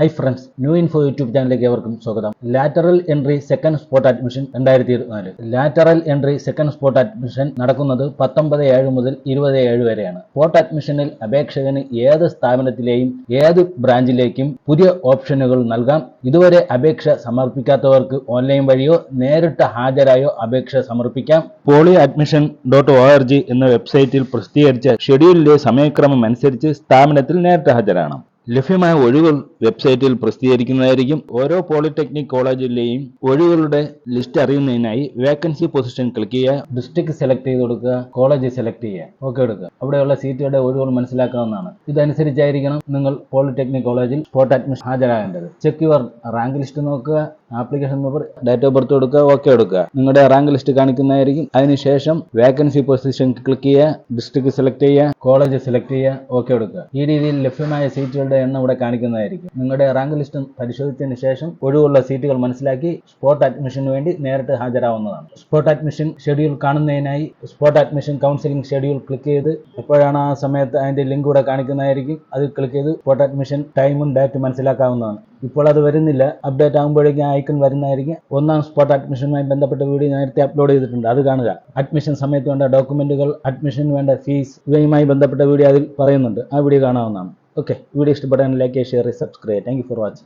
Hi friends new info YouTube ചാനലിലേക്ക് ഏവർക്കും സ്വാഗതം. Lateral entry second spot admission രണ്ടായിരത്തി ഇരുപത്തിനാല് lateral entry second spot admission നടക്കുന്നത് പത്തൊമ്പത് ഏഴ് മുതൽ ഇരുപത് ഏഴ് വരെയാണ്. സ്പോട്ട് അഡ്മിഷനിൽ അപേക്ഷകന് ഏത് സ്ഥാപനത്തിലെയും ഏത് ബ്രാഞ്ചിലേക്കും പുതിയ ഓപ്ഷനുകൾ നൽകാം. ഇതുവരെ അപേക്ഷ സമർപ്പിക്കാത്തവർക്ക് ഓൺലൈൻ വഴിയോ നേരിട്ട് ഹാജരായോ അപേക്ഷ സമർപ്പിക്കാം. Poly admission dot O R G എന്ന വെബ്സൈറ്റിൽ പ്രസിദ്ധീകരിച്ച ഷെഡ്യൂളിലെ സമയക്രമം അനുസരിച്ച് സ്ഥാപനത്തിൽ നേരിട്ട് ഹാജരാകണം. ലഭ്യമായ ഒഴിവുകൾ വെബ്സൈറ്റിൽ പ്രസിദ്ധീകരിക്കുന്നതായിരിക്കും ഓരോ പോളിടെക്നിക് കോളേജിലെയും ഒഴിവുകളുടെ ലിസ്റ്റ് അറിയുന്നതിനായി വേക്കൻസി പൊസിഷൻ ക്ലിക്ക് ചെയ്യുക ഡിസ്ട്രിക്ട് സെലക്ട് ചെയ്ത് കൊടുക്കുക കോളേജ് സെലക്ട് ചെയ്യുക ഓക്കെ എടുക്കുക. അവിടെയുള്ള സീറ്റുകളുടെ ഒഴിവുകൾ മനസ്സിലാക്കാവുന്നതാണ്. ഇതനുസരിച്ചായിരിക്കണം നിങ്ങൾ പോളിടെക്നിക് കോളേജിൽ സ്പോട്ട് അഡ്മിഷൻ ഹാജരാകേണ്ടത്. ചെക്ക് യുവർ റാങ്ക് ലിസ്റ്റ് നോക്കുക application number date of birth കൊടുക്കുക ഓക്കെ എടുക്കുക. നിങ്ങളുടെ റാങ്ക് ലിസ്റ്റ് കാണിക്കുന്നതായിരിക്കും. അതിനുശേഷം വേക്കൻസി പൊസിഷൻ ക്ലിക്ക് ചെയ്യുക ഡിസ്ട്രിക്ട് സെലക്ട് ചെയ്യുക കോളേജ് സെലക്ട് ചെയ്യുക ഓക്കെ എടുക്കുക. ഈ രീതിയിൽ ലഭ്യമായ സീറ്റുകളുടെ എണ്ണം ഇവിടെ കാണിക്കുന്നതായിരിക്കും. നിങ്ങളുടെ റാങ്ക് ലിസ്റ്റ് പരിശോധിച്ചതിന് ശേഷം ഒഴിവുള്ള സീറ്റുകൾ മനസ്സിലാക്കി സ്പോട്ട് അഡ്മിഷന് വേണ്ടി നേരിട്ട് ഹാജരാവുന്നതാണ്. സ്പോട്ട് അഡ്മിഷൻ ഷെഡ്യൂൾ കാണുന്നതിനായി spot admission counselling schedule click ചെയ്ത് എപ്പോഴാണ് ആ സമയത്ത് അതിന്റെ ലിങ്ക് ഇവിടെ കാണിക്കുന്നതായിരിക്കും. അത് ക്ലിക്ക് ചെയ്ത് സ്പോട്ട് അഡ്മിഷൻ ടൈമും ഡേറ്റും മനസ്സിലാക്കാവുന്നതാണ്. ഇപ്പോൾ അത് വരുന്നില്ല. അപ്ഡേറ്റ് ആകുമ്പോഴേക്കും ഐക്കൺ വരുന്നതായിരിക്കും. ഒന്നാം സ്പോട്ട് അഡ്മിഷനുമായി ബന്ധപ്പെട്ട വീഡിയോ നേരത്തെ അപ്ലോഡ് ചെയ്തിട്ടുണ്ട്. അത് കാണുക. അഡ്മിഷൻ സമയത്ത് വേണ്ട ഡോക്യുമെന്റുകൾ അഡ്മിഷന് വേണ്ട ഫീസ് ഇവയുമായി ബന്ധപ്പെട്ട വീഡിയോ അതിൽ പറയുന്നുണ്ട്. ആ വീഡിയോ കാണാവുന്നതാണ്. ഓക്കെ വീഡിയോ ഇഷ്ടപ്പെട്ടാൽ like share subscribe thank you for watching